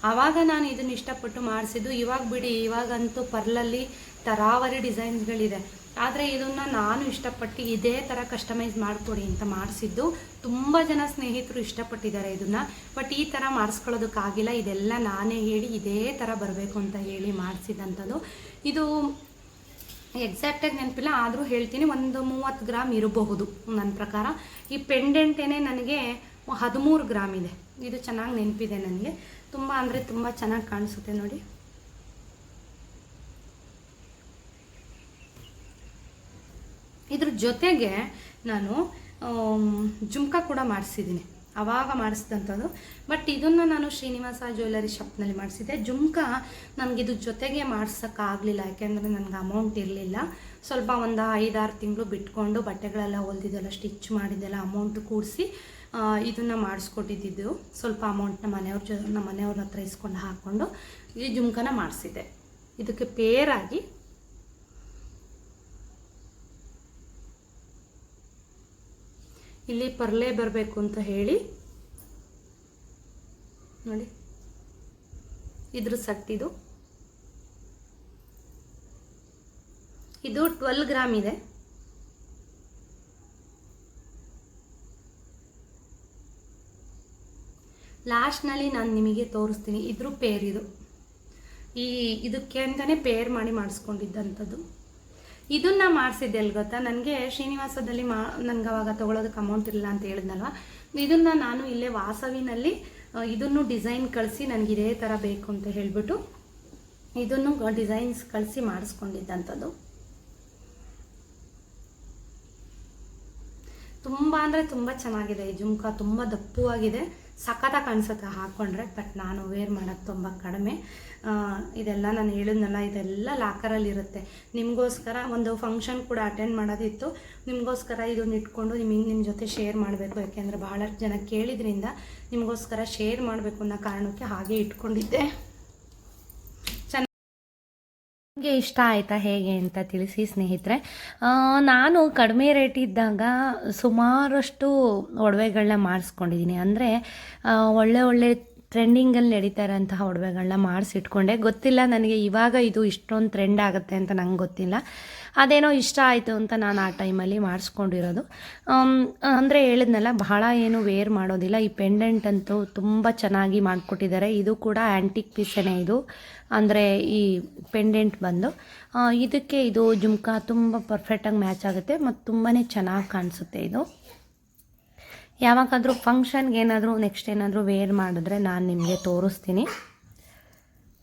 ಆವಾಗ ನಾನು ಇದನ್ನ ಇಷ್ಟಪಟ್ಟು ಮಾಡಿಸಿದ್ದು ಇವಾಗ ಬಿಡಿ ಇವಾಗಂತೂ ಪರ್ಲಲ್ಲಿ ತರಾವರಿ ಡಿಸೈನ್ಸ್ಗಳಿದೆ. ಆದರೆ ಇದನ್ನು ನಾನು ಇಷ್ಟಪಟ್ಟು ಇದೇ ಥರ ಕಸ್ಟಮೈಸ್ ಮಾಡಿಕೊಡಿ ಅಂತ ಮಾಡಿಸಿದ್ದು ತುಂಬ ಜನ ಸ್ನೇಹಿತರು ಇಷ್ಟಪಟ್ಟಿದ್ದಾರೆ ಇದನ್ನು. ಬಟ್ ಈ ಥರ ಮಾಡಿಸ್ಕೊಳ್ಳೋದಕ್ಕಾಗಿಲ್ಲ. ಇದೆಲ್ಲ ನಾನೇ ಹೇಳಿ ಇದೇ ಥರ ಬರಬೇಕು ಅಂತ ಹೇಳಿ ಮಾಡಿಸಿದಂಥದ್ದು. ಇದು ಎಕ್ಸಾಕ್ಟಾಗಿ ನೆನಪಿಲ್ಲ, ಆದರೂ ಹೇಳ್ತೀನಿ. ಒಂದು ಮೂವತ್ತು ಗ್ರಾಮ್ ಇರಬಹುದು ನನ್ನ ಪ್ರಕಾರ. ಈ ಪೆಂಡೆಂಟೇನೆ ನನಗೆ ಹದಿಮೂರು ಗ್ರಾಮ್ ಇದೆ. ಇದು ಚೆನ್ನಾಗಿ ನೆನಪಿದೆ ನನಗೆ. ತುಂಬ ಅಂದರೆ ತುಂಬ ಚೆನ್ನಾಗಿ ಕಾಣಿಸುತ್ತೆ ನೋಡಿ. ಇದ್ರ ಜೊತೆಗೆ ನಾನು ಜುಮ್ಕ ಕೂಡ ಮಾಡಿಸಿದ್ದೀನಿ. ಆವಾಗ ಮಾಡಿಸಿದಂಥದ್ದು. ಬಟ್ ಇದನ್ನು ನಾನು ಶ್ರೀನಿವಾಸ ಜ್ಯುವೆಲರಿ ಶಾಪ್ನಲ್ಲಿ ಮಾಡಿಸಿದ್ದೆ. ಜುಮ್ಕ ನನಗಿದು ಜೊತೆಗೆ ಮಾಡ್ಸೋಕ್ಕಾಗಲಿಲ್ಲ. ಯಾಕೆಂದರೆ ನನಗೆ ಅಮೌಂಟ್ ಇರಲಿಲ್ಲ. ಸ್ವಲ್ಪ ಒಂದು ಐದಾರು ತಿಂಗಳು ಬಿಟ್ಕೊಂಡು ಬಟ್ಟೆಗಳೆಲ್ಲ ಹೊಲ್ದಿದ್ದೆಲ್ಲ ಸ್ಟಿಚ್ ಮಾಡಿದ್ದೆಲ್ಲ ಅಮೌಂಟ್ ಕೂಡಿಸಿ ಇದನ್ನು ಮಾಡಿಸ್ಕೊಟ್ಟಿದ್ದು. ಸ್ವಲ್ಪ ಅಮೌಂಟ್ನ ಮನೆಯವ್ರ ಜೊತೆ ನಮ್ಮ ಮನೆಯವ್ರ ಹತ್ರ ಇಸ್ಕೊಂಡು ಹಾಕ್ಕೊಂಡು ಈ ಜುಮ್ಕನ ಮಾಡಿಸಿದ್ದೆ. ಇದಕ್ಕೆ ಪೇರಾಗಿ ಇಲ್ಲಿ ಪರ್ಲೆ ಬರಬೇಕು ಅಂತ ಹೇಳಿ. ನೋಡಿ. ಇದ್ರ ಸಟ್ಟಿದು. ಇದು ಟ್ವೆಲ್ ಗ್ರಾಮ್ ಇದೆ. ಲಾಸ್ಟ್ನಲ್ಲಿ ನಾನು ನಿಮಗೆ ತೋರಿಸ್ತೀನಿ ಇದ್ರ ಪೇರ್ ಇದು ಈ ಇದಕ್ಕೆ ಅಂತಲೇ ಪೇರ್ ಮಾಡಿ ಮಾಡಿಸ್ಕೊಂಡಿದ್ದಂಥದ್ದು ಇದನ್ನ ಮಾಡಿಸಿದ್ದೆ ಅಲ್ಲಿ ಗೊತ್ತಾ? ನನಗೆ ಶ್ರೀನಿವಾಸದಲ್ಲಿ ಮಾ ನನಗೆ ಅವಾಗ ತೊಗೊಳೋದಕ್ಕೆ ಅಮೌಂಟ್ ಇಲ್ಲ ಅಂತ ಹೇಳಿದ್ನಲ್ವ? ಇದನ್ನ ನಾನು ಇಲ್ಲೇ ವಾಸವಿನಲ್ಲಿ ಇದನ್ನು ಡಿಸೈನ್ ಕಳಿಸಿ ನನಗೆ ಇದೇ ಥರ ಬೇಕು ಅಂತ ಹೇಳಿಬಿಟ್ಟು, ಇದನ್ನು ಡಿಸೈನ್ಸ್ ಕಳಿಸಿ ಮಾಡಿಸ್ಕೊಂಡಿದ್ದಂಥದ್ದು ತುಂಬ ಅಂದರೆ ತುಂಬ ಚೆನ್ನಾಗಿದೆ. ಈ ಜುಮ್ಕ ತುಂಬ ದಪ್ಪವಾಗಿದೆ. ಸಖತ್ತಾಗಿ ಕಾಣಿಸುತ್ತೆ ಹಾಕ್ಕೊಂಡ್ರೆ ಬಟ್ ನಾನು ವೇರ್ ಮಾಡೋದು ತುಂಬ ಕಡಿಮೆ. ಇದೆಲ್ಲ ನಾನು ಹೇಳಿದ್ನಲ್ಲ, ಇದೆಲ್ಲ ಲಾಕರಲ್ಲಿರುತ್ತೆ ನಿಮಗೋಸ್ಕರ ಒಂದು ಫಂಕ್ಷನ್ ಕೂಡ ಅಟೆಂಡ್ ಮಾಡೋದಿತ್ತು. ನಿಮಗೋಸ್ಕರ ಇದನ್ನ ಇಟ್ಕೊಂಡು ನಿಮಗೆ ನಿಮ್ಮ ಜೊತೆ ಶೇರ್ ಮಾಡಬೇಕು. ಯಾಕೆಂದರೆ ಬಹಳಷ್ಟು ಜನ ಕೇಳಿದ್ರಿಂದ ನಿಮಗೋಸ್ಕರ ಶೇರ್ ಮಾಡಬೇಕು ಅನ್ನೋ ಕಾರಣಕ್ಕೆ ಹಾಗೆ ಇಟ್ಕೊಂಡಿದ್ದೆ. ನಿಮಗೆ ಇಷ್ಟ ಆಯಿತಾ ಹೇಗೆ ಅಂತ ತಿಳಿಸಿ ಸ್ನೇಹಿತರೆ. ನಾನು ಕಡಿಮೆ ರೇಟ್ ಇದ್ದಾಗ ಸುಮಾರಷ್ಟು ಒಡವೆಗಳನ್ನ ಮಾಡಿಸ್ಕೊಂಡಿದ್ದೀನಿ ಅಂದರೆ ಒಳ್ಳೆ ಒಳ್ಳೆ ಟ್ರೆಂಡಿಂಗಲ್ಲಿ ನಡೀತಾ ಇರೋಂತಹ ಒಡವೆಗಳನ್ನ ಮಾಡಿಸಿಟ್ಕೊಂಡೆ. ಗೊತ್ತಿಲ್ಲ ನನಗೆ ಇವಾಗ ಇದು ಇಷ್ಟೊಂದು ಟ್ರೆಂಡ್ ಆಗುತ್ತೆ ಅಂತ ನಂಗೆ ಗೊತ್ತಿಲ್ಲ. ಅದೇನೋ ಇಷ್ಟ ಆಯಿತು ಅಂತ ನಾನು ಆ ಟೈಮಲ್ಲಿ ಮಾಡಿಸ್ಕೊಂಡಿರೋದು. ಅಂದರೆ ಹೇಳಿದ್ನಲ್ಲ, ಬಹಳ ಏನು ವೇರ್ ಮಾಡೋದಿಲ್ಲ. ಈ ಪೆಂಡೆಂಟ್ ಅಂತೂ ತುಂಬ ಚೆನ್ನಾಗಿ ಮಾಡಿಕೊಟ್ಟಿದ್ದಾರೆ. ಇದು ಕೂಡ ಆ್ಯಂಟಿಕ್ ಪೀಸೇನೆ ಇದು. ಅಂದರೆ ಈ ಪೆಂಡೆಂಟ್ ಬಂದು ಇದಕ್ಕೆ ಇದು ಜುಮ್ಕಾ ತುಂಬ ಪರ್ಫೆಕ್ಟಾಗಿ ಮ್ಯಾಚ್ ಆಗುತ್ತೆ ಮತ್ತು ತುಂಬಾ ಚೆನ್ನಾಗಿ ಕಾಣಿಸುತ್ತೆ ಇದು. ಯಾವಾಗಾದರೂ ಫಂಕ್ಷನ್ಗೆ ಏನಾದರೂ ನೆಕ್ಸ್ಟ್ ಏನಾದರೂ ವೇರ್ ಮಾಡಿದ್ರೆ ನಾನು ನಿಮಗೆ ತೋರಿಸ್ತೀನಿ.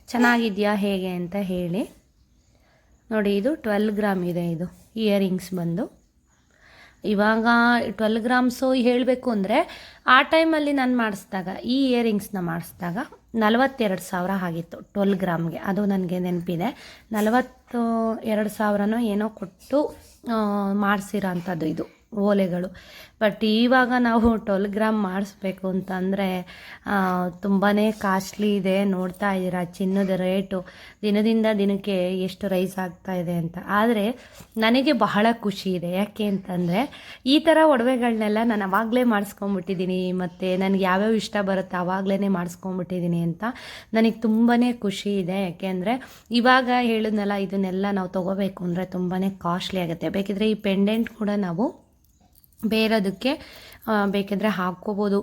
ಚೆನ್ನಾಗಿದೆಯಾ ಹೇಗೆ ಅಂತ ಹೇಳಿ. ನೋಡಿ, ಇದು ಟ್ವೆಲ್ ಗ್ರಾಮ್ ಇದೆ ಇದು. ಇಯರಿಂಗ್ಸ್ ಬಂದು. ಇವಾಗ ಟ್ವೆಲ್ ಗ್ರಾಮ್ಸು ಹೇಳಬೇಕು ಅಂದರೆ, ಆ ಟೈಮಲ್ಲಿ ನಾನು ಮಾಡಿಸಿದಾಗ, ಈ ಇಯರಿಂಗ್ಸ್ನ ಮಾಡಿಸಿದಾಗ ನಲವತ್ತೆರಡು ಸಾವಿರ ಆಗಿತ್ತು ಟ್ವೆಲ್ ಗ್ರಾಮ್ಗೆ. ಅದು ನನಗೆ ನೆನಪಿದೆ. ನಲವತ್ತು, ಎರಡು ಸಾವಿರನೋ ಏನೋ ಕೊಟ್ಟು ಮಾಡಿಸಿರೋ ಅಂಥದ್ದು ಇದು. ಓಲೆಗಳು. ಬಟ್ ಇವಾಗ ನಾವು ಟ್ವೆಲ್ ಗ್ರಾಮ್ ಮಾಡಿಸ್ಬೇಕು ಅಂತಂದರೆ ತುಂಬಾ ಕಾಸ್ಟ್ಲಿ ಇದೆ. ನೋಡ್ತಾ ಇದ್ದೀರಾ, ಚಿನ್ನದ ರೇಟು. ದಿನದಿಂದ ದಿನಕ್ಕೆ ಎಷ್ಟು ರೈಸ್ ಆಗ್ತಾ ಇದೆ ಅಂತ. ಆದರೆ ನನಗೆ ಬಹಳ ಖುಷಿ ಇದೆ. ಯಾಕೆ ಅಂತಂದರೆ, ಈ ಥರ ಒಡವೆಗಳನ್ನೆಲ್ಲ ನಾನು ಅವಾಗಲೇ ಮಾಡಿಸ್ಕೊಂಬಿಟ್ಟಿದ್ದೀನಿ ಮತ್ತು ನನಗೆ ಯಾವ್ಯಾವ ಇಷ್ಟ ಬರುತ್ತೆ ಆವಾಗಲೇ ಮಾಡಿಸ್ಕೊಂಬಿಟ್ಟಿದ್ದೀನಿ ಅಂತ ನನಗೆ ತುಂಬಾ ಖುಷಿ ಇದೆ. ಯಾಕೆಂದರೆ ಇವಾಗ ಹೇಳಿದ್ನಲ್ಲ, ಇದನ್ನೆಲ್ಲ ನಾವು ತೊಗೋಬೇಕು ಅಂದರೆ ತುಂಬಾ ಕಾಸ್ಟ್ಲಿ ಆಗುತ್ತೆ. ಬೇಕಿದ್ರೆ ಈ ಪೆಂಡೆಂಟ್ ಕೂಡ ನಾವು ಬೇರೋದಕ್ಕೆ ಬೇಕೆಂದರೆ ಹಾಕ್ಕೋಬೋದು.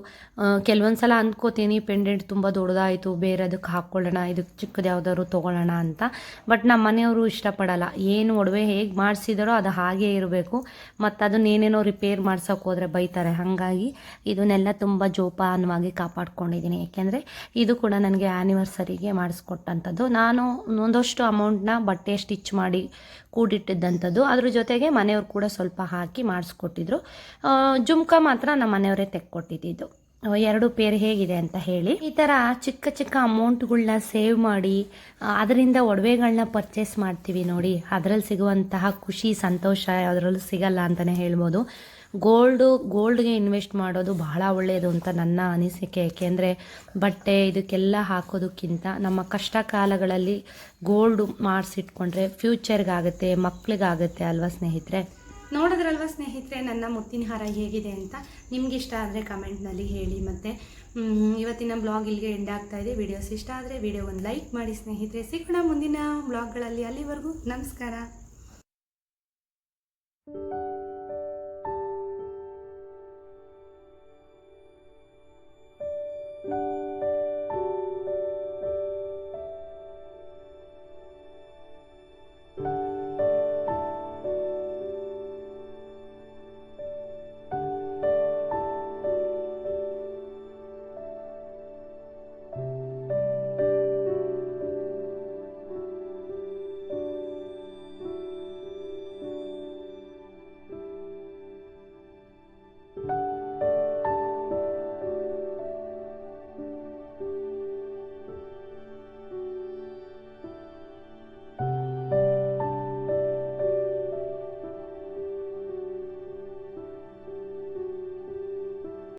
ಕೆಲವೊಂದು ಸಲ ಅಂದ್ಕೋತೀನಿ ಪೆಂಡೆಂಟ್ ತುಂಬ ದೊಡ್ಡದಾಯಿತು, ಬೇರೆದಕ್ಕೆ ಹಾಕ್ಕೊಳ್ಳೋಣ ಇದಕ್ಕೆ ಚಿಕ್ಕದು ಯಾವ್ದಾದ್ರು ತೊಗೊಳ್ಳೋಣ ಅಂತ. ಬಟ್ ನಮ್ಮ ಮನೆಯವರು ಇಷ್ಟಪಡಲ್ಲ. ಏನು ಒಡವೆ ಹೇಗೆ ಮಾಡಿಸಿದಾರೋ ಅದು ಹಾಗೇ ಇರಬೇಕು. ಮತ್ತು ಅದನ್ನ ಏನೇನೋ ರಿಪೇರ್ ಮಾಡ್ಸೋಕೆ ಹೋದರೆ ಬೈತಾರೆ. ಹಾಗಾಗಿ ಇದನ್ನೆಲ್ಲ ತುಂಬ ಜೋಪಾನವಾಗಿ ಕಾಪಾಡ್ಕೊಂಡಿದ್ದೀನಿ ಏಕೆಂದರೆ ಇದು ಕೂಡ ನನಗೆ ಆ್ಯನಿವರ್ಸರಿಗೆ ಮಾಡಿಸ್ಕೊಟ್ಟಂಥದ್ದು. ನಾನು ಒಂದಷ್ಟು ಅಮೌಂಟ್ನ ಬಟ್ಟೆ ಸ್ಟಿಚ್ ಮಾಡಿ ಕೂಡಿಟ್ಟಿದ್ದಂಥದ್ದು. ಅದ್ರ ಜೊತೆಗೆ ಮನೆಯವ್ರು ಕೂಡ ಸ್ವಲ್ಪ ಹಾಕಿ ಮಾಡಿಸ್ಕೊಟ್ಟಿದ್ರು. ಜುಮ್ಕಾ ಮಾತ್ರ ನಮ್ಮ ಮನೆಯವರೇ ತೆಕ್ಕೊಟ್ಟಿದ್ದು. ಎರಡು ಪೇರ್ ಹೇಗಿದೆ ಅಂತ ಹೇಳಿ. ಈ ಥರ ಚಿಕ್ಕ ಚಿಕ್ಕ ಅಮೌಂಟ್ಗಳನ್ನ ಸೇವ್ ಮಾಡಿ ಅದರಿಂದ ಒಡವೆಗಳನ್ನ ಪರ್ಚೇಸ್ ಮಾಡ್ತೀವಿ ನೋಡಿ. ಅದರಲ್ಲಿ ಸಿಗುವಂತಹ ಖುಷಿ, ಸಂತೋಷ ಅದರಲ್ಲೂ ಸಿಗಲ್ಲ ಅಂತಲೇ ಹೇಳ್ಬೋದು. ಗೋಲ್ಡು ಗೋಲ್ಡ್ಗೆ ಇನ್ವೆಸ್ಟ್ ಮಾಡೋದು ಬಹಳ ಒಳ್ಳೆಯದು ಅಂತ ನನ್ನ ಅನಿಸಿಕೆ. ಯಾಕೆಂದರೆ ಬಟ್ಟೆ ಇದಕ್ಕೆಲ್ಲ ಹಾಕೋದಕ್ಕಿಂತ ನಮ್ಮ ಕಷ್ಟ ಕಾಲಗಳಲ್ಲಿ ಗೋಲ್ಡು ಮಾಡಿಸಿಟ್ಕೊಂಡ್ರೆ ಫ್ಯೂಚರ್ಗಾಗುತ್ತೆ ಮಕ್ಳಿಗಾಗುತ್ತೆ ಅಲ್ವಾ ಸ್ನೇಹಿತರೆ? ನೋಡಿದ್ರಲ್ವ ಸ್ನೇಹಿತರೆ, ನನ್ನ ಮುತ್ತಿನ ಹಾರ ಹೇಗಿದೆ ಅಂತ? ನಿಮ್ಗೆ ಇಷ್ಟ ಆದರೆ ಕಮೆಂಟ್ನಲ್ಲಿ ಹೇಳಿ ಮತ್ತು. ಇವತ್ತಿನ ಬ್ಲಾಗ್ ಇಲ್ಲಿಗೆ ಎಂಡ್ ಆಗ್ತಾ ಇದೆ. ವಿಡಿಯೋಸ್ ಇಷ್ಟ ಆದರೆ ವಿಡಿಯೋ ಒಂದು ಲೈಕ್ ಮಾಡಿ ಸ್ನೇಹಿತರೆ. ಸಿಗೋಣ ಮುಂದಿನ ಬ್ಲಾಗ್ಗಳಲ್ಲಿ ಅಲ್ಲಿವರೆಗೂ ನಮಸ್ಕಾರ.